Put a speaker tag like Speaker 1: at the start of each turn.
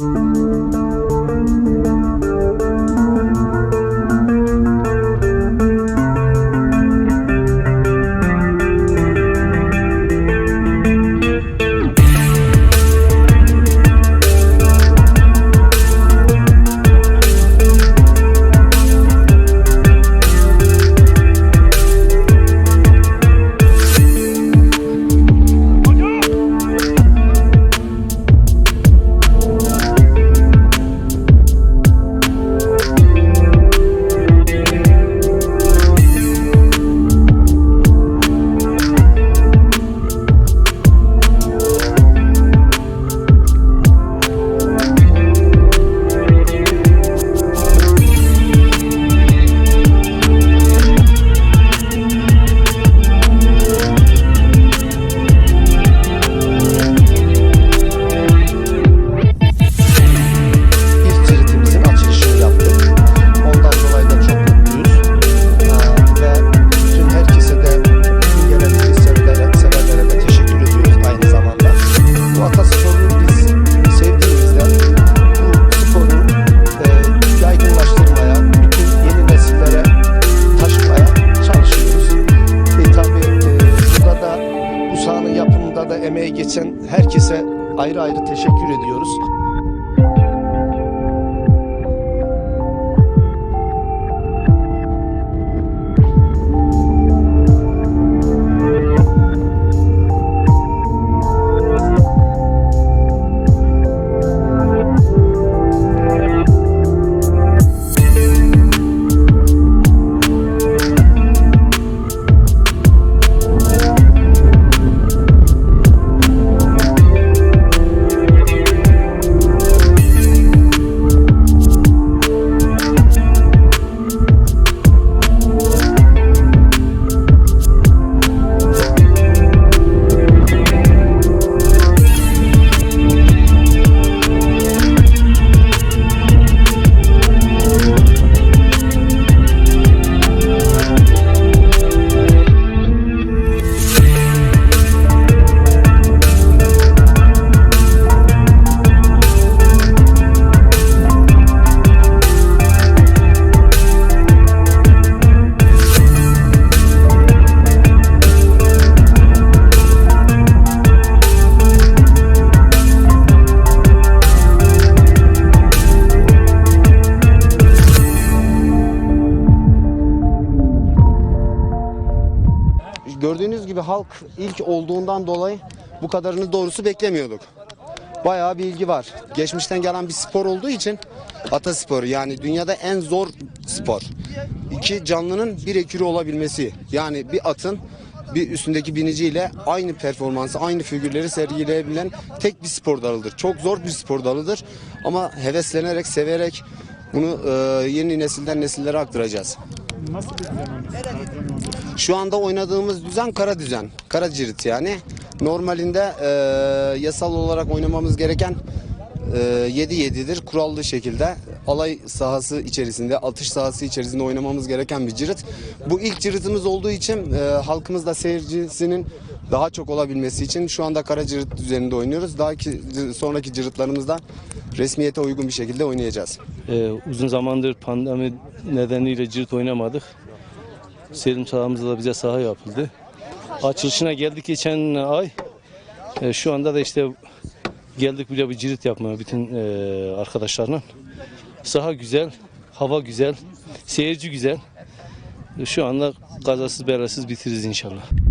Speaker 1: İlk ayrı ayrı teşekkür ediyoruz. Gibi halk ilk olduğundan dolayı bu kadarını doğrusu beklemiyorduk. Bayağı bir ilgi var. Geçmişten gelen bir spor olduğu için atasporu yani dünyada en zor spor. İki canlının bir ekürü olabilmesi. Yani bir atın bir üstündeki biniciyle aynı performansı, aynı figürleri sergileyebilen tek bir spor dalıdır. Çok zor bir spor dalıdır ama heveslenerek, severek bunu e, yeni nesilden nesillere aktaracağız.
Speaker 2: Nasıl bir düzen olmuş?
Speaker 1: Şu anda oynadığımız düzen kara düzen. Kara cirit yani. Normalinde e, yasal olarak oynamamız gereken e, 7-7'dir. Kurallı şekilde alay sahası içerisinde, atış sahası içerisinde oynamamız gereken bir cirit. Bu ilk ciritimiz olduğu için e, halkımız da seyircisinin daha çok olabilmesi için şu anda kara cirit düzeninde oynuyoruz. Daha ki, sonraki ciritlerimizde resmiyete uygun bir şekilde oynayacağız.
Speaker 3: Ee, uzun zamandır pandemi nedeniyle cirit oynamadık. Selim sahamızda da bize saha yapıldı. Açılışına geldik geçen ay. Ee, şu anda da işte geldik buraya bir cirit yapmaya bütün e, arkadaşlarla. Saha güzel, hava güzel, seyirci güzel. Şu anda kazasız belasız bitiririz inşallah.